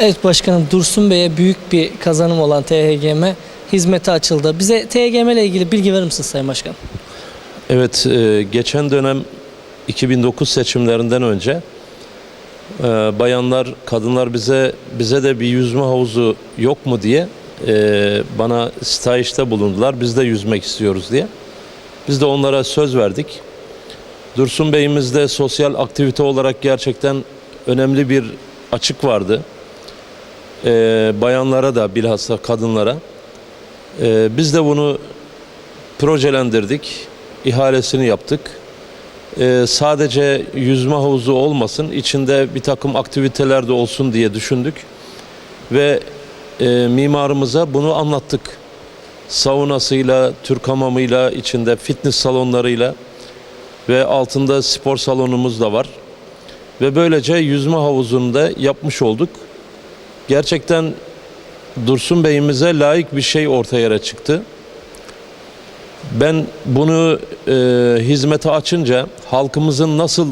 Evet başkanım Dursun Bey'e büyük bir kazanım olan THGM hizmete açıldı. Bize THGM ile ilgili bilgi verir misiniz Sayın Başkan? Evet, e, geçen dönem 2009 seçimlerinden önce e, bayanlar, kadınlar bize bize de bir yüzme havuzu yok mu diye e, bana stajda bulundular. Biz de yüzmek istiyoruz diye. Biz de onlara söz verdik. Dursun Bey'imizde sosyal aktivite olarak gerçekten önemli bir açık vardı. E, bayanlara da bilhassa kadınlara. E, biz de bunu projelendirdik, ihalesini yaptık. Ee, sadece yüzme havuzu olmasın, içinde bir takım aktiviteler de olsun diye düşündük. Ve e, mimarımıza bunu anlattık. Saunasıyla, Türk hamamıyla, içinde fitness salonlarıyla ve altında spor salonumuz da var. Ve böylece yüzme havuzunu da yapmış olduk. Gerçekten Dursun Bey'imize layık bir şey ortaya çıktı. Ben bunu e, hizmete açınca halkımızın nasıl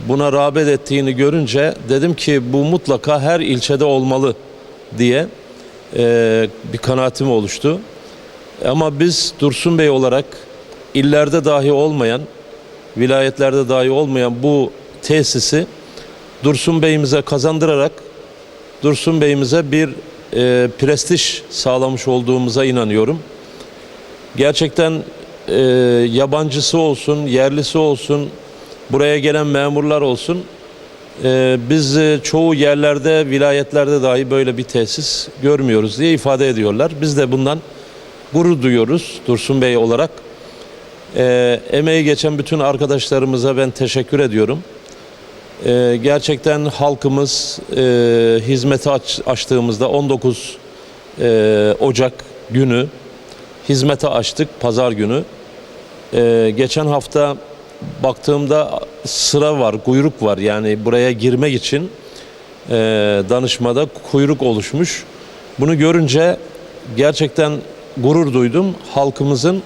buna rağbet ettiğini görünce dedim ki bu mutlaka her ilçede olmalı diye e, bir kanaatim oluştu. Ama biz Dursun Bey olarak illerde dahi olmayan, vilayetlerde dahi olmayan bu tesisi Dursun Bey'imize kazandırarak Dursun Bey'imize bir e, prestij sağlamış olduğumuza inanıyorum gerçekten e, yabancısı olsun, yerlisi olsun, buraya gelen memurlar olsun. e, biz e, çoğu yerlerde, vilayetlerde dahi böyle bir tesis görmüyoruz diye ifade ediyorlar. Biz de bundan gurur duyuyoruz Dursun Bey olarak. E, emeği geçen bütün arkadaşlarımıza ben teşekkür ediyorum. E, gerçekten halkımız e, hizmete aç, açtığımızda 19 e, Ocak günü hizmete açtık pazar günü. Ee, geçen hafta baktığımda sıra var, kuyruk var. Yani buraya girmek için e, danışmada kuyruk oluşmuş. Bunu görünce gerçekten gurur duydum. Halkımızın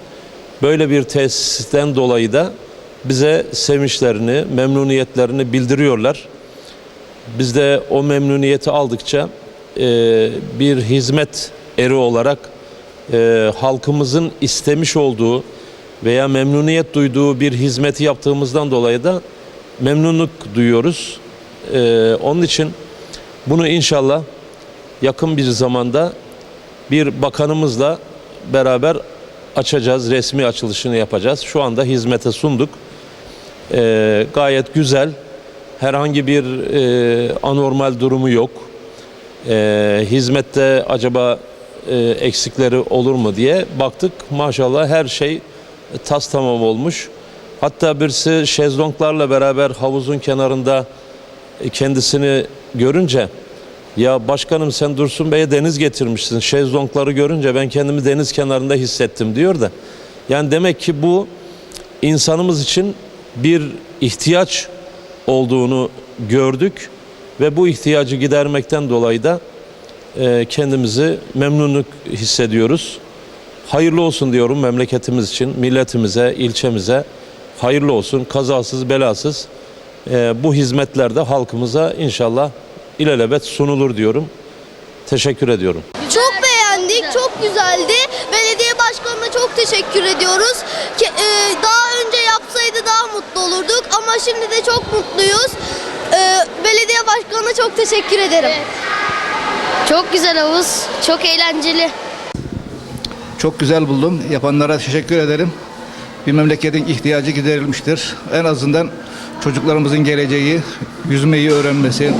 böyle bir tesisten dolayı da bize sevinçlerini, memnuniyetlerini bildiriyorlar. Biz de o memnuniyeti aldıkça e, bir hizmet eri olarak e, halkımızın istemiş olduğu veya memnuniyet duyduğu bir hizmeti yaptığımızdan dolayı da memnunluk duyuyoruz. E, onun için bunu inşallah yakın bir zamanda bir bakanımızla beraber açacağız, resmi açılışını yapacağız. Şu anda hizmete sunduk. E, gayet güzel, herhangi bir e, anormal durumu yok. E, hizmette acaba e, eksikleri olur mu diye baktık. Maşallah her şey tas tamam olmuş. Hatta birisi şezlonglarla beraber havuzun kenarında e, kendisini görünce ya başkanım sen Dursun Bey'e deniz getirmişsin. Şezlongları görünce ben kendimi deniz kenarında hissettim diyor da. Yani demek ki bu insanımız için bir ihtiyaç olduğunu gördük ve bu ihtiyacı gidermekten dolayı da e, kendimizi memnunluk hissediyoruz. Hayırlı olsun diyorum memleketimiz için, milletimize, ilçemize. Hayırlı olsun, kazasız, belasız e, bu hizmetler de halkımıza inşallah ilelebet sunulur diyorum. Teşekkür ediyorum. Çok beğendik, çok güzeldi. Belediye başkanına çok teşekkür ediyoruz. E, daha önce yapsaydı mutlu olurduk ama şimdi de çok mutluyuz. E, belediye başkanına çok teşekkür ederim. Çok güzel havuz, çok eğlenceli. Çok güzel buldum. Yapanlara teşekkür ederim. Bir memleketin ihtiyacı giderilmiştir. En azından çocuklarımızın geleceği, yüzmeyi öğrenmesi,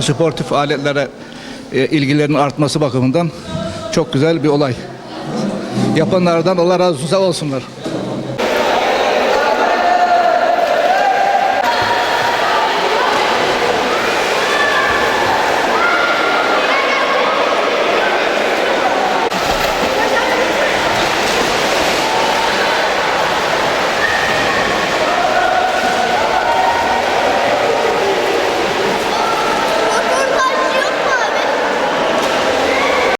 sportif aletlere e, ilgilerinin artması bakımından çok güzel bir olay. Yapanlardan Allah razı olsun sağ olsunlar.